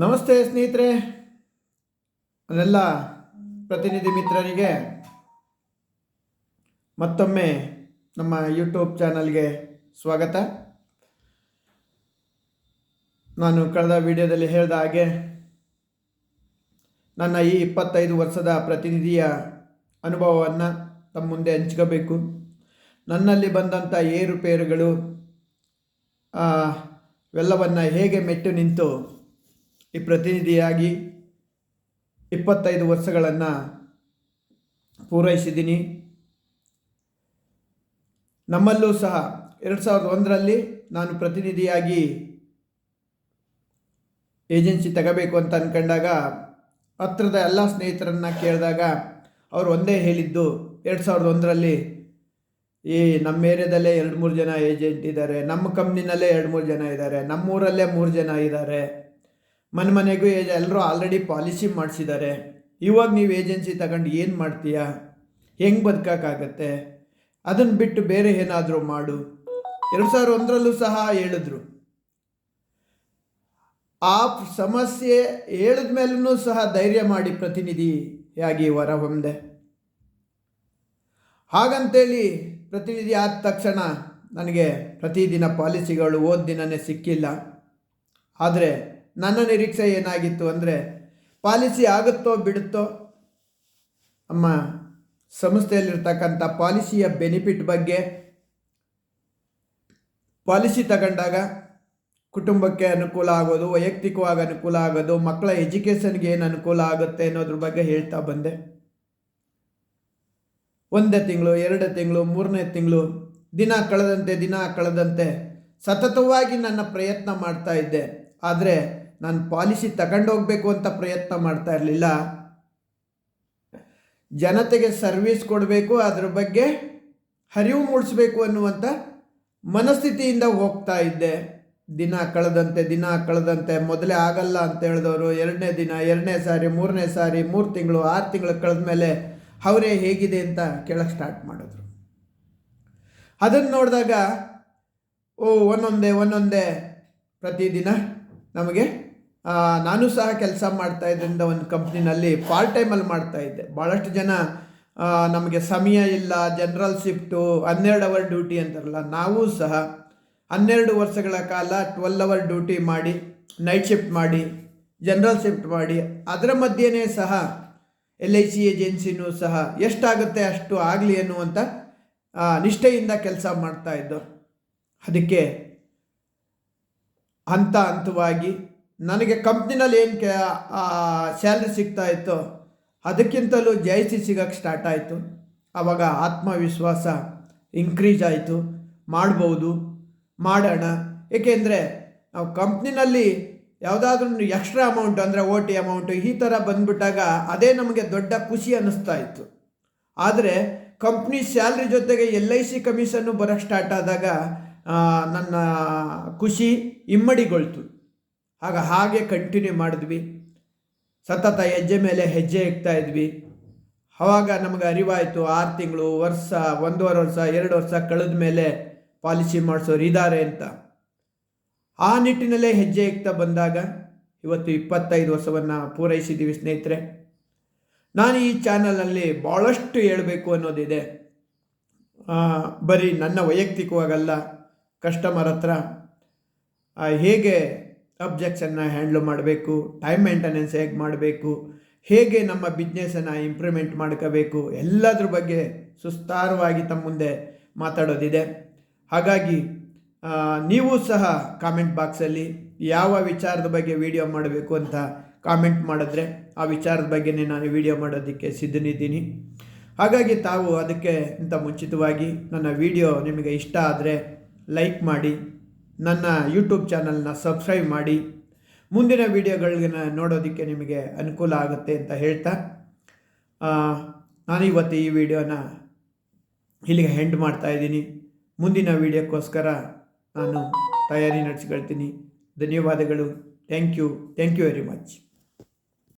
ನಮಸ್ತೆ ಸ್ನೇಹಿತರೆ. ಎಲ್ಲ ಪ್ರತಿನಿಧಿ ಮಿತ್ರರಿಗೆ ಮತ್ತೊಮ್ಮೆ ನಮ್ಮ ಯೂಟ್ಯೂಬ್ ಚಾನಲ್ಗೆ ಸ್ವಾಗತ. ನಾನು ಕಳೆದ ವಿಡಿಯೋದಲ್ಲಿ ಹೇಳಿದ ಹಾಗೆ ನನ್ನ ಈ ಇಪ್ಪತ್ತೈದು ವರ್ಷದ ಪ್ರತಿನಿಧಿಯ ಅನುಭವವನ್ನು ತಮ್ಮ ಮುಂದೆ ಹಂಚ್ಕೋಬೇಕು. ನನ್ನಲ್ಲಿ ಬಂದಂಥ ಏರುಪೇರುಗಳು ಇವೆಲ್ಲವನ್ನು ಹೇಗೆ ಮೆಟ್ಟು ನಿಂತು ಈ ಪ್ರತಿನಿಧಿಯಾಗಿ ಇಪ್ಪತ್ತೈದು ವರ್ಷಗಳನ್ನು ಪೂರೈಸಿದ್ದೀನಿ. ನಮ್ಮಲ್ಲೂ ಸಹ ಎರಡು ಸಾವಿರದ ಒಂದರಲ್ಲಿ ನಾನು ಪ್ರತಿನಿಧಿಯಾಗಿ ಏಜೆನ್ಸಿ ತಗೋಬೇಕು ಅಂತ ಅಂದ್ಕೊಂಡಾಗ ಹತ್ರದ ಎಲ್ಲ ಸ್ನೇಹಿತರನ್ನು ಕೇಳಿದಾಗ ಅವರು ಒಂದೇ ಹೇಳಿದ್ದು, ಎರಡು ಸಾವಿರದ ಒಂದರಲ್ಲಿ ಈ ನಮ್ಮ ಏರಿಯಾದಲ್ಲೇ ಎರಡು ಮೂರು ಜನ ಏಜೆಂಟ್ ಇದ್ದಾರೆ, ನಮ್ಮ ಕಂಪ್ನಿನಲ್ಲೇ ಎರಡು ಮೂರು ಜನ ಇದ್ದಾರೆ, ನಮ್ಮೂರಲ್ಲೇ ಮೂರು ಜನ ಇದ್ದಾರೆ. ಮನೆ ಮನೆಗೂ ಎಲ್ಲರೂ ಆಲ್ರೆಡಿ ಪಾಲಿಸಿ ಮಾಡಿಸಿದ್ದಾರೆ ಇವಾಗ ನೀವು ಏಜೆನ್ಸಿ ತಗೊಂಡು ಏನು ಮಾಡ್ತೀಯಾ? ಹೆಂಗೆ ಬದುಕೋಕ್ಕಾಗತ್ತೆ? ಅದನ್ನು ಬಿಟ್ಟು ಬೇರೆ ಏನಾದರೂ ಮಾಡು. ಎರಡು ಸಾವಿರದ ಒಂದರಲ್ಲೂ ಸಹ ಹೇಳಿದ್ರು. ಆ ಸಮಸ್ಯೆ ಹೇಳಿದ ಮೇಲೂ ಸಹ ಧೈರ್ಯ ಮಾಡಿ ಪ್ರತಿನಿಧಿಯಾಗಿ ಹೊರಹೊಂದೆ ಹಾಗಂತೇಳಿ ಪ್ರತಿನಿಧಿ ಆದ ತಕ್ಷಣ ನನಗೆ ಪ್ರತಿದಿನ ಪಾಲಿಸಿಗಳು ಓದ್ ದಿನನೇ ಸಿಕ್ಕಿಲ್ಲ. ಆದರೆ ನನ್ನ ನಿರೀಕ್ಷೆ ಏನಾಗಿತ್ತು ಅಂದರೆ, ಪಾಲಿಸಿ ಆಗುತ್ತೋ ಬಿಡುತ್ತೋ, ನಮ್ಮ ಸಂಸ್ಥೆಯಲ್ಲಿರ್ತಕ್ಕಂಥ ಪಾಲಿಸಿಯ ಬೆನಿಫಿಟ್ ಬಗ್ಗೆ ಪಾಲಿಸಿ ತಗೊಂಡಾಗ ಕುಟುಂಬಕ್ಕೆ ಅನುಕೂಲ ಆಗೋದು, ವೈಯಕ್ತಿಕವಾಗಿ ಅನುಕೂಲ ಆಗೋದು, ಮಕ್ಕಳ ಎಜುಕೇಷನ್ಗೆ ಏನು ಅನುಕೂಲ ಆಗುತ್ತೆ ಅನ್ನೋದ್ರ ಬಗ್ಗೆ ಹೇಳ್ತಾ ಬಂದೆ. ಒಂದೇ ತಿಂಗಳು, ಎರಡು ತಿಂಗಳು, ಮೂರನೇ ತಿಂಗಳು, ದಿನ ಕಳೆದಂತೆ ದಿನ ಕಳೆದಂತೆ ಸತತವಾಗಿ ನನ್ನ ಪ್ರಯತ್ನ ಮಾಡ್ತಾ ಇದ್ದೆ. ಆದರೆ ನಾನು ಪಾಲಿಸಿ ತಗೊಂಡೋಗ್ಬೇಕು ಅಂತ ಪ್ರಯತ್ನ ಮಾಡ್ತಾ ಇರಲಿಲ್ಲ. ಜನತೆಗೆ ಸರ್ವಿಸ್ ಕೊಡಬೇಕು, ಅದ್ರ ಬಗ್ಗೆ ಹರಿವು ಮೂಡಿಸ್ಬೇಕು ಅನ್ನುವಂಥ ಮನಸ್ಥಿತಿಯಿಂದ ಹೋಗ್ತಾ ಇದ್ದೆ. ದಿನ ಕಳೆದಂತೆ ದಿನ ಕಳೆದಂತೆ, ಮೊದಲೇ ಆಗಲ್ಲ ಅಂತ ಹೇಳಿದವರು, ಎರಡನೇ ದಿನ, ಎರಡನೇ ಸಾರಿ, ಮೂರನೇ ಸಾರಿ, ಮೂರು ತಿಂಗಳು, ಆರು ತಿಂಗಳು ಕಳೆದ ಮೇಲೆ ಅವರೇ ಹೇಗಿದೆ ಅಂತ ಕೇಳಕ್ಕೆ ಸ್ಟಾರ್ಟ್ ಮಾಡಿದ್ರು. ಅದನ್ನು ನೋಡಿದಾಗ, ಓ, ಒಂದೊಂದೇ ಒಂದೊಂದೇ ಪ್ರತಿದಿನ ನಮಗೆ ನಾನು ಸಹ ಕೆಲಸ ಮಾಡ್ತಾ ಇದ್ದರಿಂದ ಒಂದು ಕಂಪ್ನಿನಲ್ಲಿ ಪಾರ್ಟ್ ಟೈಮಲ್ಲಿ ಮಾಡ್ತಾ ಇದ್ದೆ. ಭಾಳಷ್ಟು ಜನ ನಮಗೆ ಸಮಯ ಇಲ್ಲ ಜನರಲ್ ಶಿಫ್ಟು ಹನ್ನೆರಡು ಅವರ್ ಡ್ಯೂಟಿ ಅಂತಾರಲ್ಲ, ನಾವು ಸಹ ಹನ್ನೆರಡು ವರ್ಷಗಳ ಕಾಲ ಟ್ವೆಲ್ ಅವರ್ ಡ್ಯೂಟಿ ಮಾಡಿ ನೈಟ್ ಶಿಫ್ಟ್ ಮಾಡಿ ಜನರಲ್ ಶಿಫ್ಟ್ ಮಾಡಿ, ಅದರ ಮಧ್ಯೆನೇ ಸಹ ಎಲ್ ಐ ಸಿ ಏಜೆನ್ಸಿನೂ ಸಹ ಎಷ್ಟಾಗುತ್ತೆ ಅಷ್ಟು ಆಗಲಿ ಅನ್ನುವಂಥ ನಿಷ್ಠೆಯಿಂದ ಕೆಲಸ ಮಾಡ್ತಾ ಇದ್ದು. ಅದಕ್ಕೆ ಹಂತ ಹಂತವಾಗಿ ನನಗೆ ಕಂಪ್ನಿನಲ್ಲಿ ಏನು ಕೆ ಸ್ಯಾಲ್ರಿ ಸಿಗ್ತಾ ಇತ್ತು, ಅದಕ್ಕಿಂತಲೂ ಜಾಸ್ತಿ ಸಿಗೋಕ್ಕೆ ಸ್ಟಾರ್ಟ್ ಆಯಿತು. ಆವಾಗ ಆತ್ಮವಿಶ್ವಾಸ ಇನ್ಕ್ರೀಸ್ ಆಯಿತು. ಮಾಡ್ಬೋದು, ಮಾಡೋಣ. ಏಕೆಂದರೆ ನಾವು ಕಂಪ್ನಿನಲ್ಲಿ ಯಾವುದಾದ್ರೂ ಎಕ್ಸ್ಟ್ರಾ ಅಮೌಂಟ್ ಅಂದರೆ ಓ ಟಿ ಅಮೌಂಟು ಈ ಥರ ಬಂದ್ಬಿಟ್ಟಾಗ ಅದೇ ನಮಗೆ ದೊಡ್ಡ ಖುಷಿ ಅನ್ನಿಸ್ತಾ ಇತ್ತು. ಆದರೆ ಕಂಪ್ನಿ ಸ್ಯಾಲ್ರಿ ಜೊತೆಗೆ ಎಲ್ ಐ ಸಿ ಕಮಿಷನ್ನು ಬರೋಕ್ಕೆ ಸ್ಟಾರ್ಟ್ ಆದಾಗ ನನ್ನ ಖುಷಿ ಇಮ್ಮಡಿಗೊಳ್ತು. ಆಗ ಹಾಗೆ ಕಂಟಿನ್ಯೂ ಮಾಡಿದ್ವಿ. ಸತತ ಹೆಜ್ಜೆ ಮೇಲೆ ಹೆಜ್ಜೆ ಇಡ್ತಾ ಇದ್ವಿ. ಆವಾಗ ನಮಗೆ ಅರಿವಾಯಿತು, ಆರು ತಿಂಗಳು, ವರ್ಷ, ಒಂದೂವರೆ ವರ್ಷ, ಎರಡು ವರ್ಷ ಕಳೆದ ಮೇಲೆ ಪಾಲಿಸಿ ಮಾಡಿಸೋರು ಇದ್ದಾರೆ ಅಂತ. ಆ ನಿಟ್ಟಿನಲ್ಲೇ ಹೆಜ್ಜೆ ಇಕ್ತಾ ಬಂದಾಗ ಇವತ್ತು ಇಪ್ಪತ್ತೈದು ವರ್ಷವನ್ನು ಪೂರೈಸಿದ್ದೀವಿ ಸ್ನೇಹಿತರೆ. ನಾನು ಈ ಚಾನಲಲ್ಲಿ ಭಾಳಷ್ಟು ಹೇಳಬೇಕು ಅನ್ನೋದಿದೆ. ಬರೀ ನನ್ನ ವೈಯಕ್ತಿಕವಾಗಲ್ಲ ಕಸ್ಟಮರ್ ಹತ್ರ ಹೇಗೆ ಅಬ್ಜೆಕ್ಷನ್ನ ಹ್ಯಾಂಡ್ಲ್ ಮಾಡಬೇಕು ಟೈಮ್ ಮೇಂಟೆನೆನ್ಸ್ ಹೇಗೆ ಮಾಡಬೇಕು, ಹೇಗೆ ನಮ್ಮ ಬಿಸ್ನೆಸನ್ನು ಇಂಪ್ರೂವ್ಮೆಂಟ್ ಮಾಡ್ಕೋಬೇಕು, ಎಲ್ಲದ್ರ ಬಗ್ಗೆ ಸುಸ್ತಾರವಾಗಿ ತಮ್ಮ ಮುಂದೆ ಮಾತಾಡೋದಿದೆ. ಹಾಗಾಗಿ ನೀವು ಸಹ ಕಾಮೆಂಟ್ ಬಾಕ್ಸಲ್ಲಿ ಯಾವ ವಿಚಾರದ ಬಗ್ಗೆ ವಿಡಿಯೋ ಮಾಡಬೇಕು ಅಂತ ಕಾಮೆಂಟ್ ಮಾಡಿದ್ರೆ ಆ ವಿಚಾರದ ಬಗ್ಗೆನೇ ನಾನು ವಿಡಿಯೋ ಮಾಡೋದಕ್ಕೆ ಸಿದ್ಧನಿದ್ದೀನಿ. ಹಾಗಾಗಿ ತಾವು ಅದಕ್ಕೆ ಇಂಥ ಮುಂಚಿತವಾಗಿ ನನ್ನ ವಿಡಿಯೋ ನಿಮಗೆ ಇಷ್ಟ ಆದರೆ ಲೈಕ್ ಮಾಡಿ ನನ್ನ ಯೂಟ್ಯೂಬ್ ಚಾನಲ್ನ ಸಬ್ಸ್ಕ್ರೈಬ್ ಮಾಡಿ. ಮುಂದಿನ ವೀಡಿಯೋಗಳನ್ನ ನೋಡೋದಕ್ಕೆ ನಿಮಗೆ ಅನುಕೂಲ ಆಗುತ್ತೆ ಅಂತ ಹೇಳ್ತಾ. ಆ, ನಾನಿವತ್ತು ಈ ವಿಡಿಯೋನ ಇಲ್ಲಿಗೆ ಹೆಂಡ್ ಮಾಡ್ತಾ ಇದ್ದೀನಿ. ಮುಂದಿನ ವಿಡಿಯೋಕ್ಕೋಸ್ಕರ ನಾನು ತಯಾರಿ ನಡೆಸ್ಕೊಳ್ತೀನಿ. ಧನ್ಯವಾದಗಳು. Thank you thank you very much